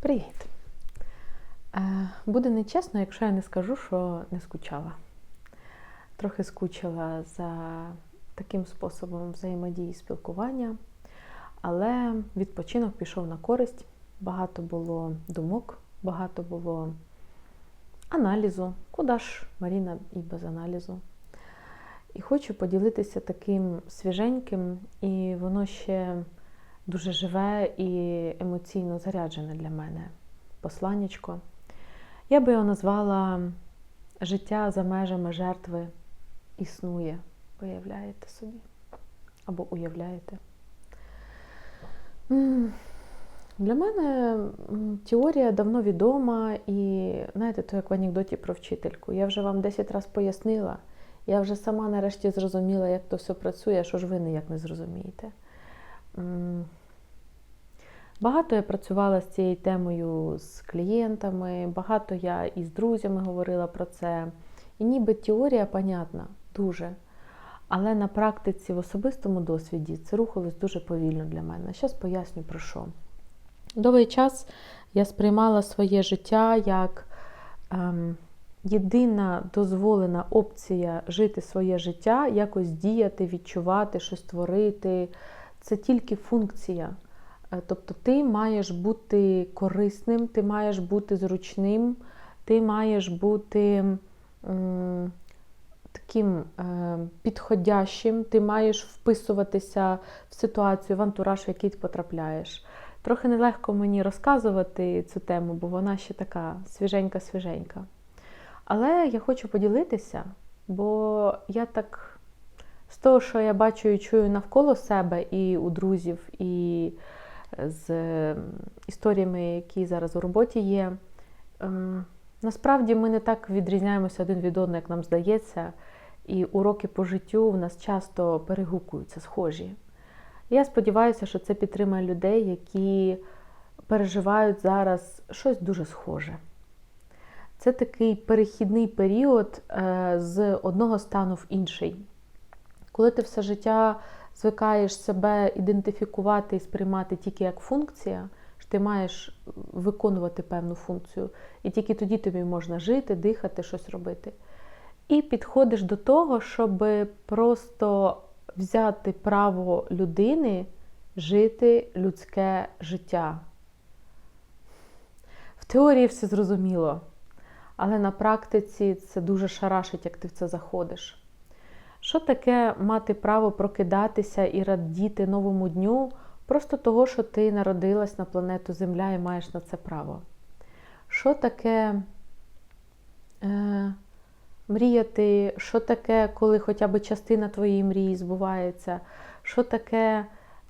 Привіт! Е, Буде нечесно, якщо я не скажу, що не скучала. Трохи скучила за таким способом взаємодії спілкування, але відпочинок пішов на користь. Багато було думок, багато було аналізу. Куди ж Маріна і без аналізу? І хочу поділитися таким свіженьким, і воно ще дуже живе і емоційно заряджене для мене посланнячко. Я би його назвала Життя за межами жертви існує, виявляєте собі або уявляєте. Для мене теорія давно відома, і знаєте, то як в анекдоті про вчительку. Я вже вам 10 разів пояснила. Я вже сама нарешті зрозуміла, як то все працює, що ж ви ніяк не зрозумієте. Багато я працювала з цією темою з клієнтами, багато я і з друзями говорила про це. І ніби теорія понятна, дуже. Але на практиці в особистому досвіді це рухалось дуже повільно для мене. Зараз поясню про що. Довгий час я сприймала своє життя як ем, єдина дозволена опція жити своє життя, якось діяти, відчувати, щось творити. Це тільки функція. Е, Тобто ти маєш бути корисним, ти маєш бути зручним, ти маєш бути м, таким е, підходящим, ти маєш вписуватися в ситуацію, в антураж, в який ти потрапляєш. Трохи нелегко мені розказувати цю тему, бо вона ще така свіженька-свіженька. Але я хочу поділитися, бо я так з того, що я бачу і чую навколо себе і у друзів, і з історіями, які зараз у роботі є. Ем, Насправді ми не так відрізняємося один від одного, як нам здається, і уроки по життю в нас часто перегукуються, схожі. Я сподіваюся, що це підтримає людей, які переживають зараз щось дуже схоже. Це такий перехідний період е, з одного стану в інший. Коли ти все життя звикаєш себе ідентифікувати і сприймати тільки як функція, що ти маєш виконувати певну функцію, і тільки тоді тобі можна жити, дихати, щось робити. І підходиш до того, щоб просто взяти право людини жити людське життя. В теорії все зрозуміло, але на практиці це дуже шарашить, як ти в це заходиш. Що таке мати право прокидатися і радіти новому дню просто того, що ти народилась на планету Земля і маєш на це право? Що таке е, мріяти? Що таке, коли хоча б частина твоєї мрії збувається? Що таке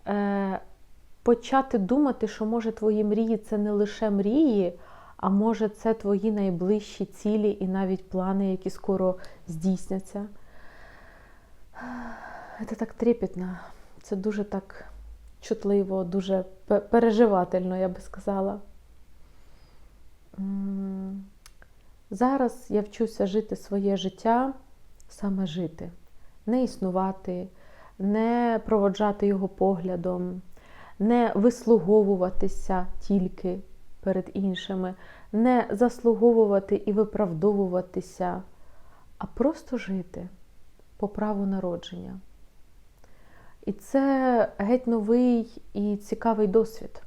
е, почати думати, що може твої мрії це не лише мрії, а може це твої найближчі цілі і навіть плани, які скоро здійсняться? Це так трепетно, це дуже так чутливо, дуже переживательно, я би сказала. Зараз я вчуся жити своє життя, саме жити, не існувати, не проводжати його поглядом, не вислуговуватися тільки перед іншими, не заслуговувати і виправдовуватися, а просто жити по праву народження. І це геть новий і цікавий досвід.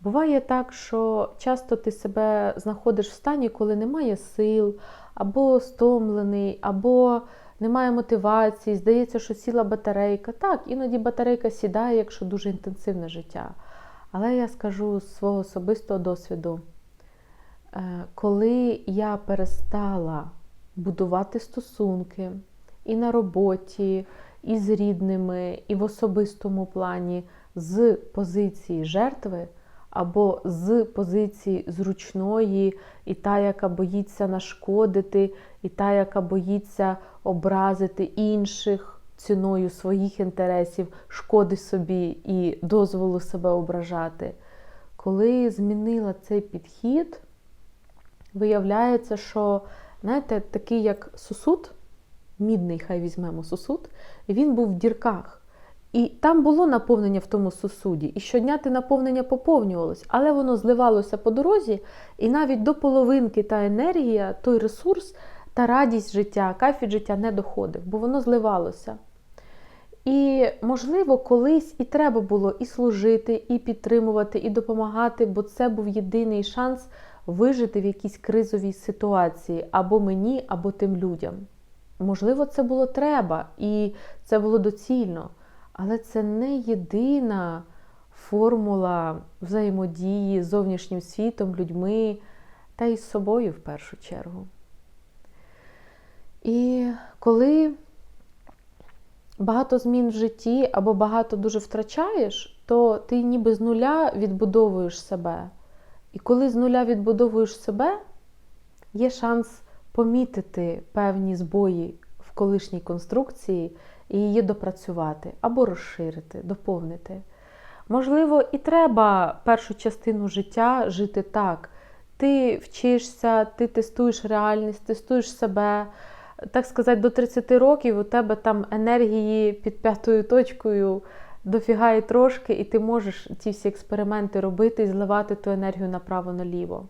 Буває так, що часто ти себе знаходиш в стані, коли немає сил, або стомлений, або немає мотивації, здається, що сіла батарейка. Так, іноді батарейка сідає, якщо дуже інтенсивне життя. Але я скажу з свого особистого досвіду, е, коли я перестала будувати стосунки, і на роботі, і з рідними, і в особистому плані з позиції жертви або з позиції зручної, і та, яка боїться нашкодити, і та, яка боїться образити інших ціною своїх інтересів, шкоди собі і дозволу себе ображати. Коли змінила цей підхід, виявляється, що, знаєте, такий як сусуд, мідний, хай візьмемо сусуд, він був в дірках. І там було наповнення в тому сусуді, і щодня те наповнення поповнювалось, але воно зливалося по дорозі, і навіть до половинки та енергія, той ресурс та радість життя, кайф від життя не доходив, бо воно зливалося. І, можливо, колись і треба було і служити, і підтримувати, і допомагати, бо це був єдиний шанс вижити в якійсь кризовій ситуації або мені, або тим людям. Можливо, це було треба, і це було доцільно, але це не єдина формула взаємодії з зовнішнім світом, людьми та й з собою в першу чергу. І коли багато змін в житті або багато дуже втрачаєш, то ти ніби з нуля відбудовуєш себе. І коли з нуля відбудовуєш себе, є шанс помітити певні збої в колишній конструкції і її допрацювати або розширити, доповнити. Можливо, і треба першу частину життя жити так. Ти вчишся, ти тестуєш реальність, тестуєш себе. Так сказати, до 30 років у тебе там енергії під п'ятою точкою дофіга і трошки, і ти можеш ці всі експерименти робити і зливати ту енергію направо-наліво.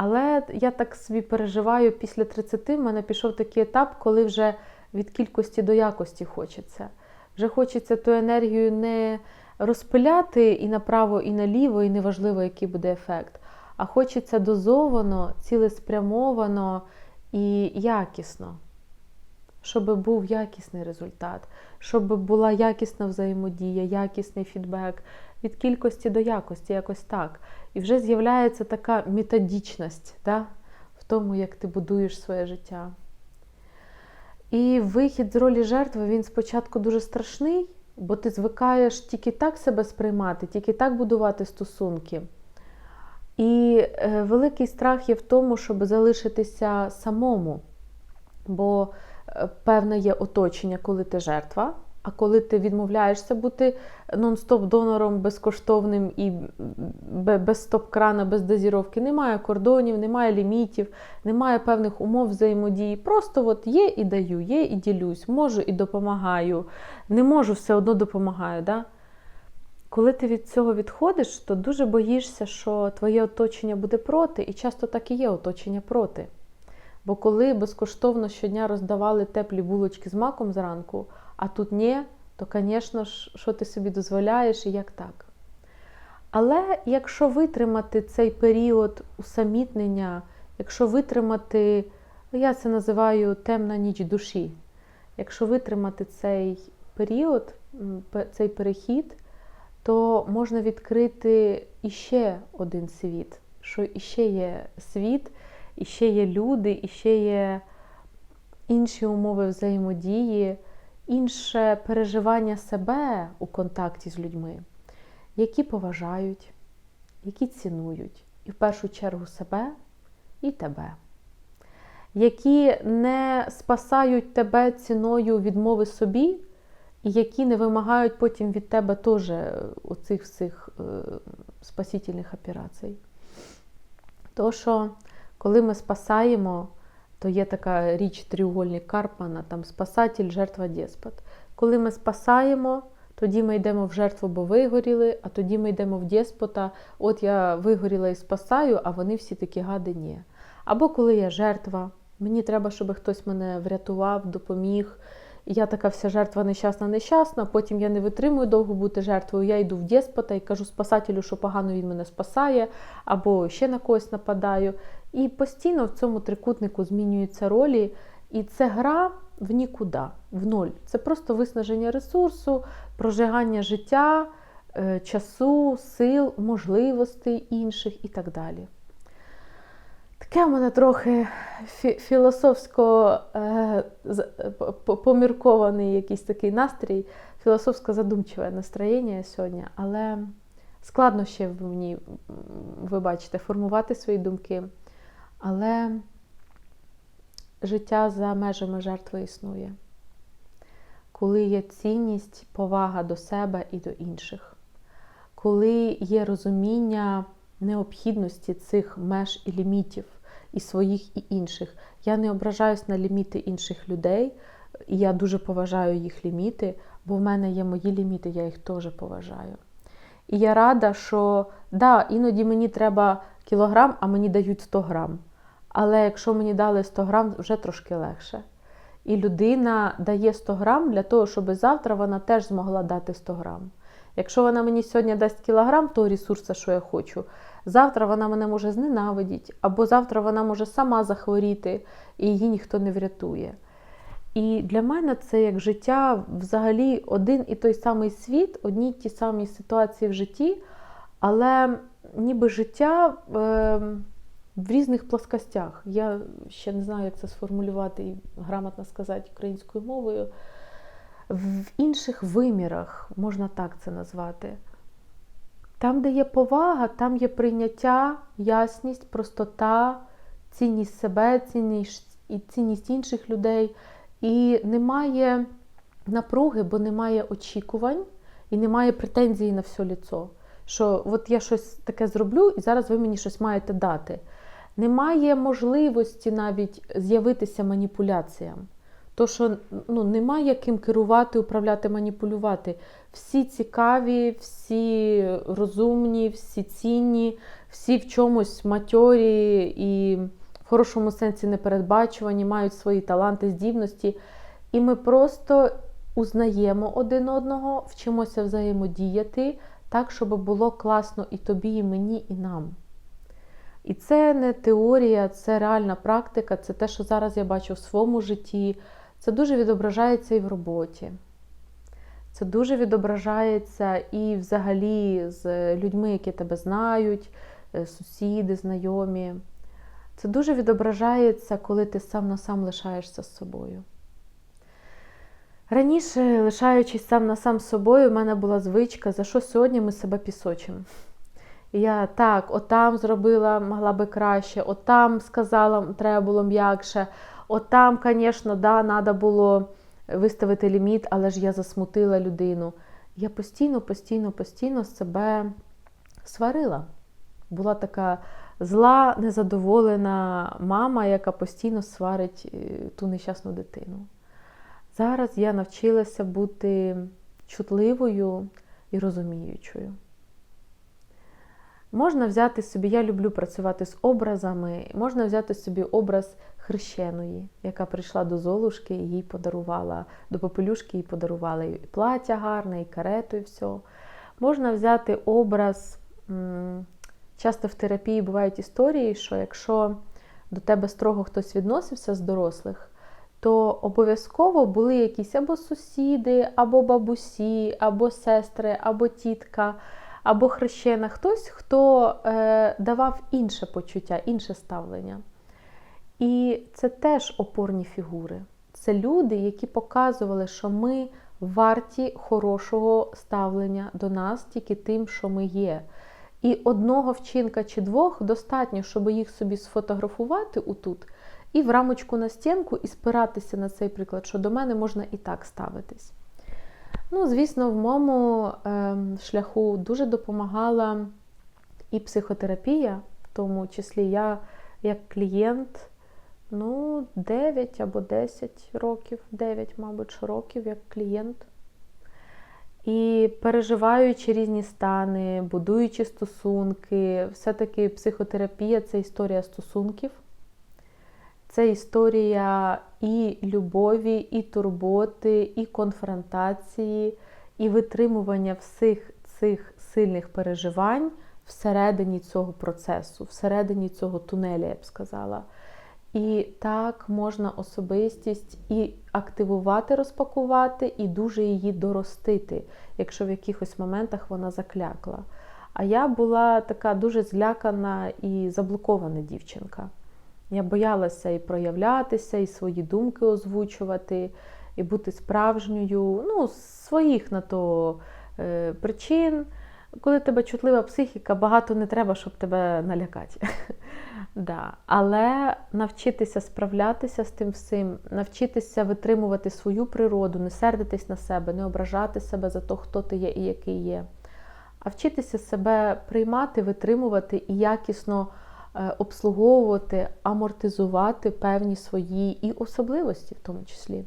Але я так собі переживаю, після 30 в мене пішов такий етап, коли вже від кількості до якості хочеться. Вже хочеться ту енергію не розпиляти і направо, і наліво, і неважливо, який буде ефект. А хочеться дозовано, цілеспрямовано і якісно, щоб був якісний результат, щоб була якісна взаємодія, якісний фідбек від кількості до якості, якось так. І вже з'являється така методичність да, в тому, як ти будуєш своє життя. І вихід з ролі жертви він спочатку дуже страшний, бо ти звикаєш тільки так себе сприймати, тільки так будувати стосунки. І е, великий страх є в тому, щоб залишитися самому. Бо певне є оточення, коли ти жертва, а коли ти відмовляєшся бути нон-стоп-донором безкоштовним і без стоп-крана, без дозіровки, немає кордонів, немає лімітів, немає певних умов взаємодії. Просто от є і даю, є і ділюсь, можу і допомагаю, не можу, все одно допомагаю. Да? Коли ти від цього відходиш, то дуже боїшся, що твоє оточення буде проти, і часто так і є оточення проти. Бо коли безкоштовно щодня роздавали теплі булочки з маком зранку, а тут ні, то, звісно ж, що ти собі дозволяєш і як так. Але якщо витримати цей період усамітнення, якщо витримати, я це називаю темна ніч душі, якщо витримати цей період, цей перехід, то можна відкрити іще один світ, що іще є світ, іще є люди, іще є інші умови взаємодії, інше переживання себе у контакті з людьми, які поважають, які цінують, і в першу чергу себе і тебе, які не спасають тебе ціною відмови собі і які не вимагають потім від тебе теж оцих всіх е, спасительних операцій. То, що коли ми спасаємо, то є така річ тріугольник Карпмана, там спасатель, жертва, деспот. Коли ми спасаємо, тоді ми йдемо в жертву, бо вигоріли, а тоді ми йдемо в деспота, от я вигоріла і спасаю, а вони всі такі гади ні. Або коли я жертва, мені треба, щоб хтось мене врятував, допоміг. Я така вся жертва нещасна, нещасна. Потім я не витримую довго бути жертвою. Я йду в деспота і кажу спасателю, що погано він мене спасає, або ще на когось нападаю. І постійно в цьому трикутнику змінюються ролі. І це гра в нікуди, в ноль. Це просто виснаження ресурсу, прожигання життя, е, часу, сил, можливостей інших і так далі. Таке в мене трохи філософсько е, поміркований якийсь такий настрій, філософсько задумчиве настроєння сьогодні, але складно ще в мені, ви бачите, формувати свої думки. Але життя за межами жертви існує, коли є цінність, повага до себе і до інших, коли є розуміння необхідності цих меж і лімітів і своїх, і інших. Я не ображаюсь на ліміти інших людей, і я дуже поважаю їх ліміти, бо в мене є мої ліміти, я їх теж поважаю. І я рада, що да, іноді мені треба кілограм, а мені дають 100 грам. Але якщо мені дали 100 грам, вже трошки легше. І людина дає 100 грам для того, щоб завтра вона теж змогла дати 100 грам. Якщо вона мені сьогодні дасть кілограм того ресурсу, що я хочу, завтра вона мене може зненавидіти, або завтра вона може сама захворіти, і її ніхто не врятує. І для мене це як життя взагалі один і той самий світ, одні й ті самі ситуації в житті, але ніби життя е, в різних плоскостях. Я ще не знаю, як це сформулювати і грамотно сказати українською мовою. В інших вимірах, можна так це назвати. Там, де є повага, там є прийняття, ясність, простота, цінність себе, цінність і цінність інших людей. І немає напруги, бо немає очікувань і немає претензій на все ліцо. Що от я щось таке зроблю, і зараз ви мені щось маєте дати. Немає можливості навіть з'явитися маніпуляціям. То, що ну, немає ким керувати, управляти, маніпулювати. Всі цікаві, всі розумні, всі цінні, всі в чомусь матьорі і в хорошому сенсі непередбачувані, мають свої таланти, здібності. І ми просто узнаємо один одного, вчимося взаємодіяти так, щоб було класно і тобі, і мені, і нам. І це не теорія, це реальна практика, це те, що зараз я бачу в своєму житті. Це дуже відображається і в роботі. Це дуже відображається і взагалі з людьми, які тебе знають, е, сусіди, знайомі. Це дуже відображається, коли ти сам на сам лишаєшся з собою. Раніше, лишаючись сам на сам з собою, в мене була звичка, за що сьогодні ми себе пісочимо. Я так, отам зробила, могла би краще, отам сказала, треба було м'якше. Отам, звісно, да, треба було виставити ліміт, але ж я засмутила людину. Я постійно, постійно, постійно себе сварила. Була така зла, незадоволена мама, яка постійно сварить е, ту нещасну дитину. Зараз я навчилася бути чутливою і розуміючою. Можна взяти собі, я люблю працювати з образами, можна взяти собі образ хрещеної, яка прийшла до Золушки і їй подарувала, до попелюшки їй подарувала і плаття гарне, і карету, і все. Можна взяти образ, часто в терапії бувають історії, що якщо до тебе строго хтось відносився з дорослих, то обов'язково були якісь або сусіди, або бабусі, або сестри, або тітка або хрещена хтось, хто е, давав інше почуття, інше ставлення. І це теж опорні фігури. Це люди, які показували, що ми варті хорошого ставлення до нас тільки тим, що ми є. І одного вчинка чи двох достатньо, щоб їх собі сфотографувати отут, і в рамочку на стінку, і спиратися на цей приклад, що до мене можна і так ставитись. Ну, звісно, в моєму е, шляху дуже допомагала і психотерапія, в тому числі я як клієнт, ну, 9 або 10 років, 9, мабуть, років як клієнт. І переживаючи різні стани, будуючи стосунки, все-таки психотерапія це історія стосунків. Це історія і любові, і турботи, і конфронтації, і витримування всіх цих сильних переживань всередині цього процесу, всередині цього тунеля, я б сказала. І так можна особистість і активувати, розпакувати, і дуже її доростити, якщо в якихось моментах вона заклякла. А я була така дуже злякана і заблокована дівчинка. Я боялася і проявлятися, і свої думки озвучувати, і бути справжньою, ну, своїх на то е, причин. Коли тебе чутлива психіка, багато не треба, щоб тебе налякати. Да. Але навчитися справлятися з тим всім, навчитися витримувати свою природу, не сердитись на себе, не ображати себе за те, хто ти є і який є, а вчитися себе приймати, витримувати і якісно. Е, обслуговувати, амортизувати певні свої і особливості, в тому числі.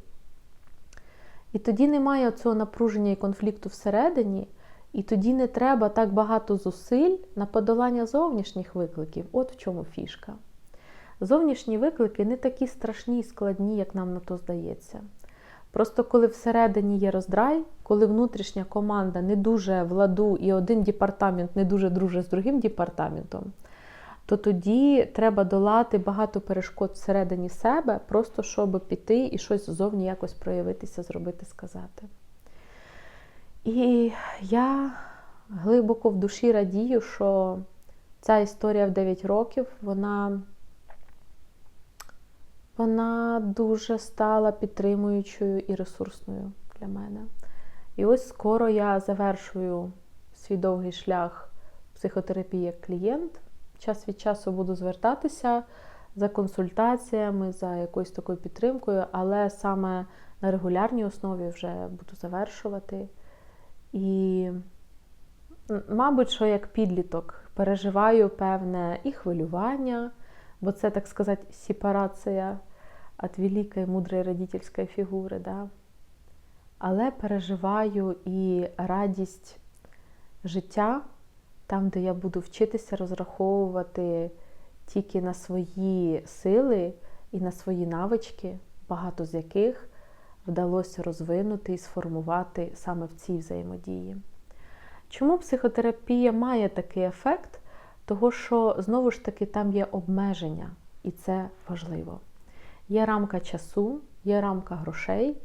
І тоді немає цього напруження і конфлікту всередині, і тоді не треба так багато зусиль на подолання зовнішніх викликів. От в чому фішка. Зовнішні виклики не такі страшні і складні, як нам на то здається. Просто коли всередині є роздрай, коли внутрішня команда не дуже в ладу і один департамент не дуже дружить з другим департаментом, то тоді треба долати багато перешкод всередині себе, просто щоб піти і щось ззовні якось проявитися, зробити, сказати. І я глибоко в душі радію, що ця історія в 9 років, вона вона дуже стала підтримуючою і ресурсною для мене. І ось скоро я завершую свій довгий шлях психотерапії як клієнт. Час від часу буду звертатися за консультаціями, за якоюсь такою підтримкою, але саме на регулярній основі вже буду завершувати. І, мабуть, що як підліток переживаю певне і хвилювання, бо це, так сказати, сепарація від великої мудрої родительської фігури. Да? Але переживаю і радість життя, там, де я буду вчитися розраховувати тільки на свої сили і на свої навички, багато з яких вдалося розвинути і сформувати саме в цій взаємодії. Чому психотерапія має такий ефект? Того, що знову ж таки там є обмеження, і це важливо. Є рамка часу, є рамка грошей.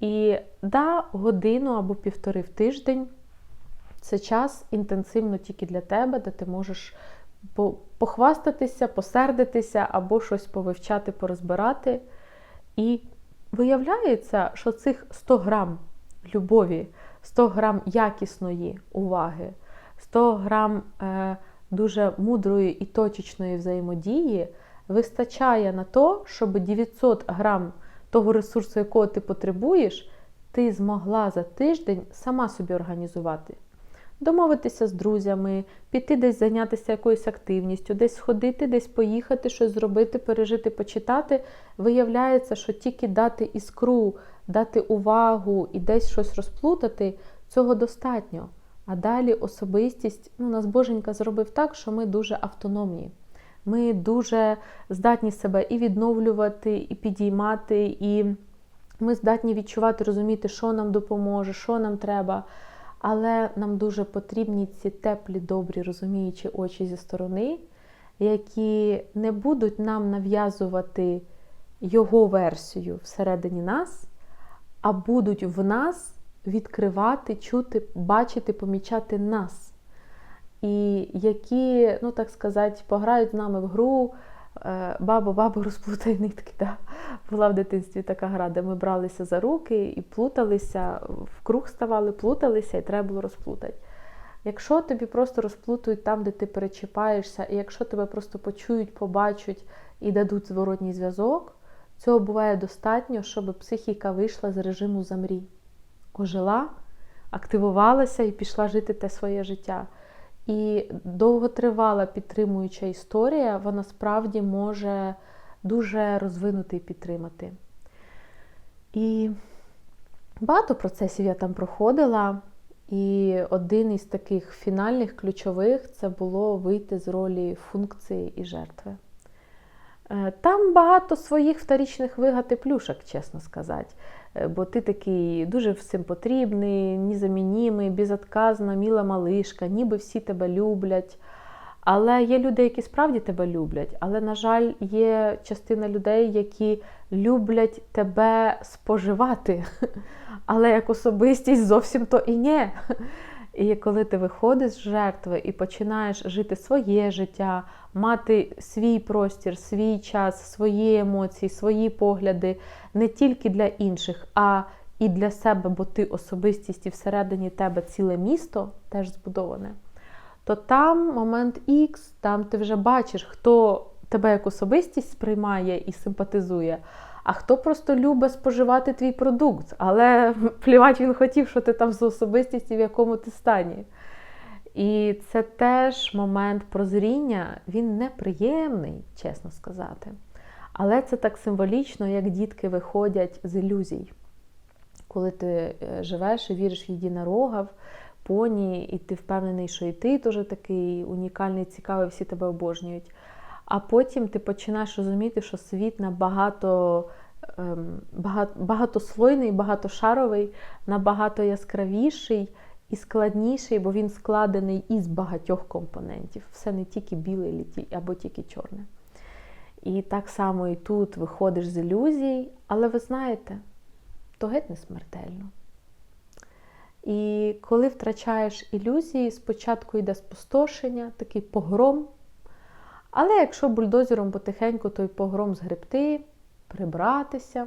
І да, годину або півтори в тиждень це час інтенсивно тільки для тебе, де ти можеш похвастатися, посердитися або щось повивчати, порозбирати. І виявляється, що цих 100 грам любові, 100 грам якісної уваги, 100 грам е, дуже мудрої і точечної взаємодії вистачає на то, щоб 900 грам того ресурсу, якого ти потребуєш, ти змогла за тиждень сама собі організувати. Домовитися з друзями, піти десь зайнятися якоюсь активністю, десь сходити, десь поїхати, щось зробити, пережити, почитати. Виявляється, що тільки дати іскру, дати увагу і десь щось розплутати, цього достатньо. А далі особистість, ну, нас Боженька зробив так, що ми дуже автономні. Ми дуже здатні себе і відновлювати, і підіймати, і ми здатні відчувати, розуміти, що нам допоможе, що нам треба. Але нам дуже потрібні ці теплі, добрі, розуміючі очі зі сторони, які не будуть нам нав'язувати його версію всередині нас, а будуть в нас відкривати, чути, бачити, помічати нас і які, ну так сказати, пограють з нами в гру. Е, бабо, бабо, розплутай нитки. Да? Була в дитинстві така гра, де ми бралися за руки і плуталися, в круг ставали, плуталися, і треба було розплутати. Якщо тобі просто розплутують там, де ти перечіпаєшся, і якщо тебе просто почують, побачать і дадуть зворотній зв'язок, цього буває достатньо, щоб психіка вийшла з режиму замрі, ожила, активувалася і пішла жити те своє життя. І довготривала підтримуюча історія, вона справді може дуже розвинути і підтримати. І багато процесів я там проходила, і один із таких фінальних ключових це було вийти з ролі функції і жертви. Е, там багато своїх вторічних вигад і плюшок, чесно сказати. Е, бо ти такий дуже всім потрібний, незамінімий, безотказна, міла малишка, ніби всі тебе люблять. Але є люди, які справді тебе люблять. Але, на жаль, є частина людей, які люблять тебе споживати. Але як особистість зовсім то і ні. І коли ти виходиш з жертви і починаєш жити своє життя, мати свій простір, свій час, свої емоції, свої погляди не тільки для інших, а і для себе, бо ти особистість і всередині тебе ціле місто теж збудоване, то там момент X, там ти вже бачиш, хто тебе як особистість сприймає і симпатизує. А хто просто любить споживати твій продукт, але плівати він хотів, що ти там з особистістю, в якому ти стані. І це теж момент прозріння, він неприємний, чесно сказати. Але це так символічно, як дітки виходять з ілюзій. коли ти е, живеш і віриш в єдинорога, в поні, і ти впевнений, що і ти теж такий унікальний, цікавий, всі тебе обожнюють. А потім ти починаєш розуміти, що світ набагато ем, багато, багатослойний, багатошаровий, набагато яскравіший і складніший, бо він складений із багатьох компонентів. Все не тільки біле або тільки чорне. І так само і тут виходиш з ілюзій, але ви знаєте, то геть не смертельно. І коли втрачаєш ілюзії, спочатку йде спустошення, такий погром. Але якщо бульдозером потихеньку той погром згребти, прибратися,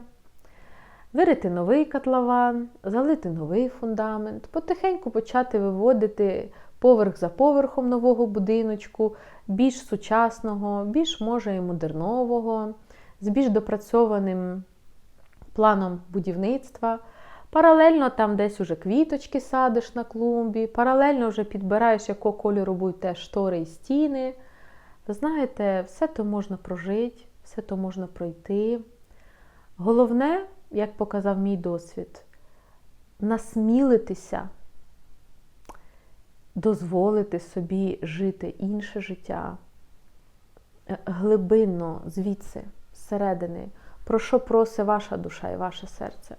вирити новий котлован, залити новий фундамент, потихеньку почати виводити поверх за поверхом нового будиночку, більш сучасного, більш може і модернового, з більш допрацьованим планом будівництва. Паралельно там десь уже квіточки садиш на клумбі, паралельно вже підбираєш, якого кольору будуть те штори і стіни. Ви знаєте, все то можна прожити, все то можна пройти. Головне, як показав мій досвід, насмілитися, дозволити собі жити інше життя е, глибинно, звідси, зсередини, про що просить ваша душа і ваше серце.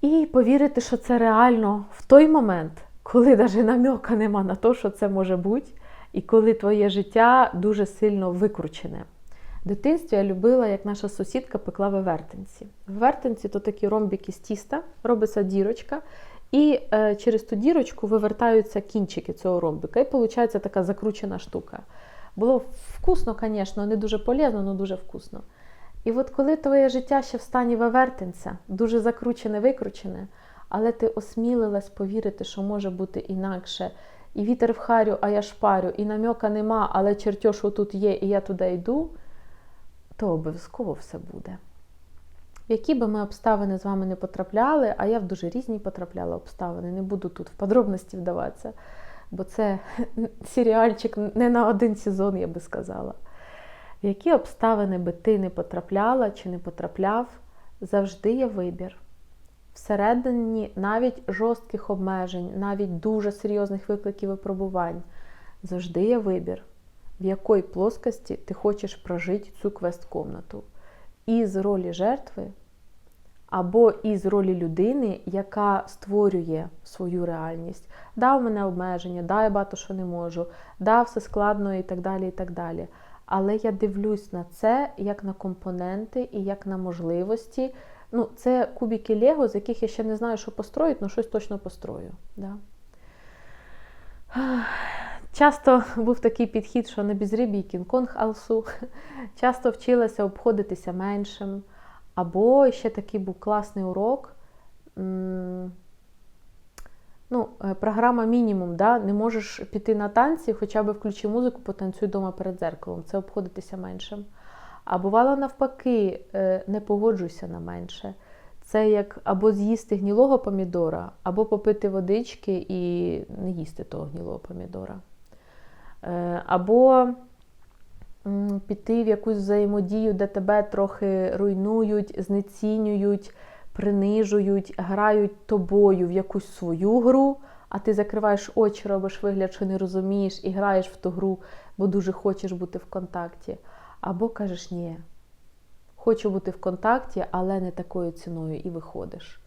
І повірити, що це реально в той момент, коли навіть намьока нема на те, що це може бути, і коли твоє життя дуже сильно викручене. В дитинстві я любила, як наша сусідка пекла вивертинці. Вивертинці то такі ромбики з тіста, робиться дірочка, і е, через ту дірочку вивертаються кінчики цього ромбика. І виходить така закручена штука. Було вкусно, звісно, не дуже полезно, але дуже вкусно. І от коли твоє життя ще в стані вивертинця, дуже закручене, викручене, але ти осмілилась повірити, що може бути інакше. І вітер в харю, а я шпарю, і намьока нема, але чертьош отут є, і я туди йду, то обов'язково все буде. В які би ми обставини з вами не потрапляли, а я в дуже різні потрапляла обставини, не буду тут в подробності вдаватися, бо це серіальчик не на один сезон, я би сказала. В які обставини би ти не потрапляла чи не потрапляв, завжди є вибір. Всередині навіть жорстких обмежень, навіть дуже серйозних викликів і пробувань, завжди є вибір, в якій плоскості ти хочеш прожити цю квест-комнату. Із ролі жертви або із ролі людини, яка створює свою реальність. Да, у мене обмеження, да, я багато що не можу, да, все складно і так далі. і так далі. Але я дивлюсь на це як на компоненти і як на можливості. Ну, Це кубики Лего, з яких я ще не знаю, що построїть, але щось точно построю. Да. Часто був такий підхід, що на безрибій Кінг-Конг алсу. Часто вчилася обходитися меншим. Або ще такий був класний урок. Ну, Програма мінімум, да? не можеш піти на танці, хоча б включи музику, потанцюй вдома перед дзеркалом. Це обходитися меншим. А бувало навпаки, не погоджуйся на менше. Це як або з'їсти гнілого помідора, або попити водички і не їсти того гнілого помідора. Або піти в якусь взаємодію, де тебе трохи руйнують, знецінюють, принижують, грають тобою в якусь свою гру, а ти закриваєш очі, робиш вигляд, що не розумієш, і граєш в ту гру, бо дуже хочеш бути в контакті. Або кажеш, ні, хочу бути в контакті, але не такою ціною, і виходиш.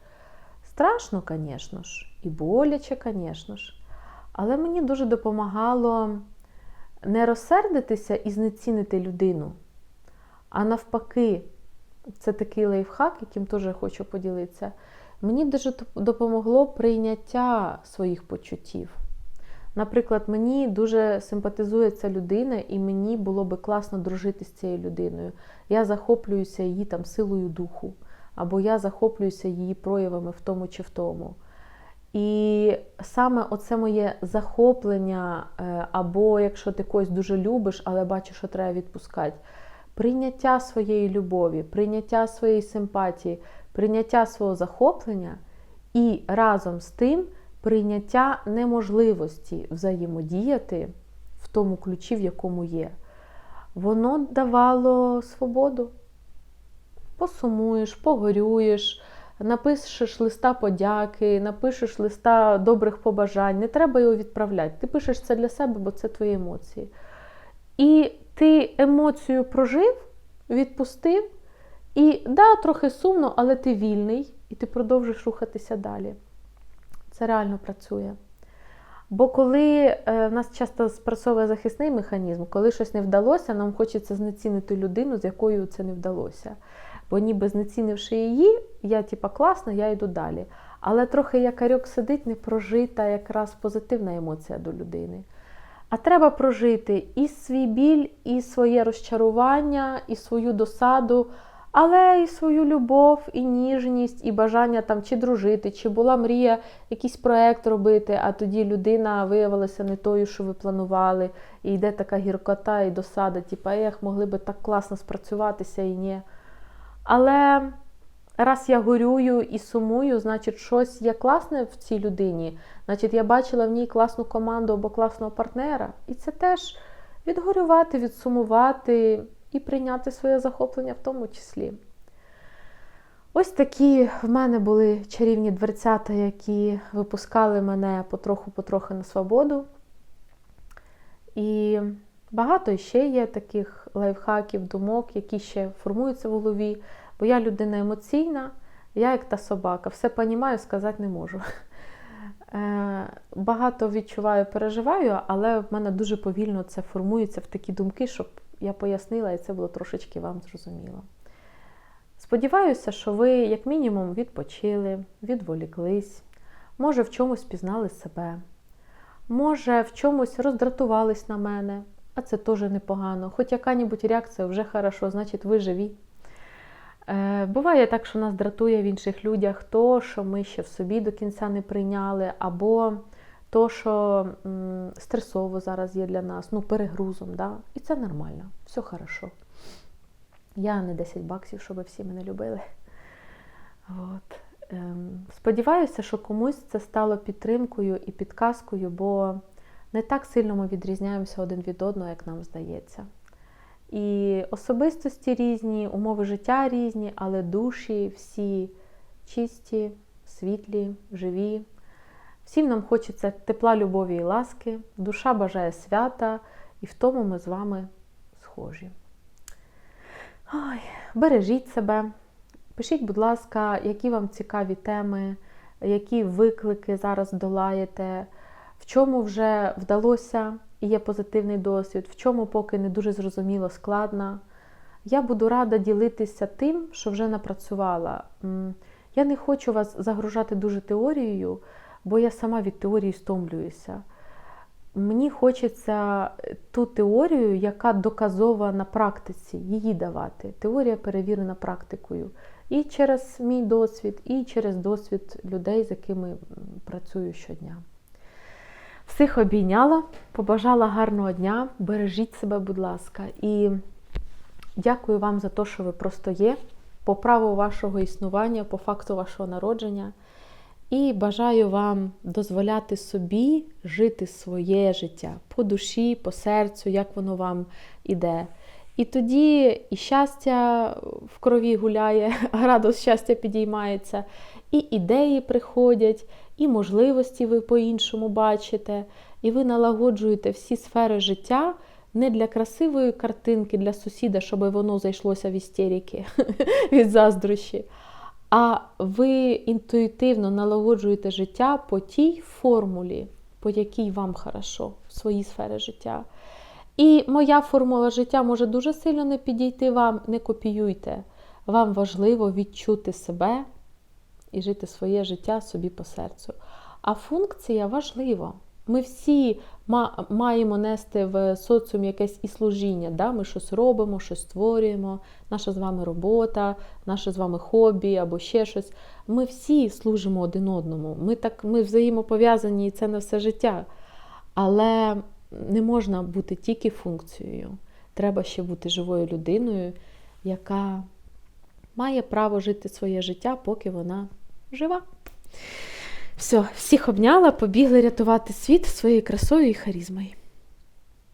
Страшно, звісно ж, і боляче, звісно ж. Але мені дуже допомагало не розсердитися і знецінити людину. А навпаки, це такий лайфхак, яким теж хочу поділитися. Мені дуже допомогло прийняття своїх почуттів. Наприклад, мені дуже симпатизує ця людина, і мені було би класно дружити з цією людиною. Я захоплююся її там силою духу, або я захоплююся її проявами в тому чи в тому. І саме оце моє захоплення, або якщо ти когось дуже любиш, але бачиш, що треба відпускати, прийняття своєї любові, прийняття своєї симпатії, прийняття свого захоплення і разом з тим прийняття неможливості взаємодіяти в тому ключі, в якому є, воно давало свободу. Посумуєш, погорюєш, напишеш листа подяки, напишеш листа добрих побажань. Не треба його відправляти. Ти пишеш це для себе, бо це твої емоції. І ти емоцію прожив, відпустив. І да, трохи сумно, але ти вільний і ти продовжуєш рухатися далі. Це реально працює. Бо коли е, в нас часто спрацьовує захисний механізм, коли щось не вдалося, нам хочеться знецінити людину, з якою це не вдалося. Бо ніби знецінивши її, я типа класна, я йду далі. Але трохи якарьок сидить, не прожита якраз позитивна емоція до людини. А треба прожити і свій біль, і своє розчарування, і свою досаду, але і свою любов, і ніжність, і бажання там чи дружити, чи була мрія якийсь проект робити, а тоді людина виявилася не тою, що ви планували, і йде така гіркота і досада, типу, ех, могли би так класно спрацюватися і ні. Але раз я горюю і сумую, значить, щось є класне в цій людині. Значить, я бачила в ній класну команду або класного партнера. І це теж відгорювати, відсумувати і прийняти своє захоплення в тому числі. Ось такі в мене були чарівні дверцята, які випускали мене потроху-потроху на свободу. І багато ще є таких лайфхаків, думок, які ще формуються в голові. Бо я людина емоційна, я як та собака, все понімаю, сказати не можу. Е, Багато відчуваю, переживаю, але в мене дуже повільно це формується в такі думки, щоб я пояснила, і це було трошечки вам зрозуміло. Сподіваюся, що ви, як мінімум, відпочили, відволіклись, може, в чомусь пізнали себе, може, в чомусь роздратувались на мене, а це теж непогано. Хоч яка-небудь реакція вже хорошо, значить, ви живі. Е, Буває так, що нас дратує в інших людях то, що ми ще в собі до кінця не прийняли, або то, що стресово зараз є для нас, ну, перегрузом. Да? І це нормально, все хорошо. Я не 10 баксів, щоб всі мене любили. От. Ем, сподіваюся, що комусь це стало підтримкою і підказкою, бо не так сильно ми відрізняємося один від одного, як нам здається. І особистості різні, умови життя різні, але душі всі чисті, світлі, живі. Всім нам хочеться тепла, любові і ласки, душа бажає свята, і в тому ми з вами схожі. Ой, бережіть себе, пишіть, будь ласка, які вам цікаві теми, які виклики зараз долаєте, в чому вже вдалося і є позитивний досвід, в чому поки не дуже зрозуміло, складно. Я буду рада ділитися тим, що вже напрацювала. Я не хочу вас загружати дуже теорією, бо я сама від теорії стомлююся. Мені хочеться ту теорію, яка доказова на практиці, її давати. Теорія перевірена практикою. І через мій досвід, і через досвід людей, з якими працюю щодня. Всіх обійняла, побажала гарного дня, бережіть себе, будь ласка, і дякую вам за те, що ви просто є, по праву вашого існування, по факту вашого народження. І бажаю вам дозволяти собі жити своє життя по душі, по серцю, як воно вам іде. І тоді і щастя в крові гуляє, градус щастя підіймається, і ідеї приходять, і можливості ви по-іншому бачите, і ви налагоджуєте всі сфери життя не для красивої картинки для сусіда, щоб воно зайшлося в істерики від заздрощі. А ви інтуїтивно налагоджуєте життя по тій формулі, по якій вам хорошо в своїй сфері життя. І моя формула життя може дуже сильно не підійти вам, не копіюйте. Вам важливо відчути себе і жити своє життя собі по серцю. А функція важлива. Ми всі маємо нести в соціум якесь і служіння. Да? Ми щось робимо, щось створюємо, наша з вами робота, наше з вами хобі або ще щось. Ми всі служимо один одному. Ми так, ми взаємопов'язані і це на все життя. Але не можна бути тільки функцією. Треба ще бути живою людиною, яка має право жити своє життя, поки вона жива. Все, всіх обняла, побігли рятувати світ своєю красою і харізмою.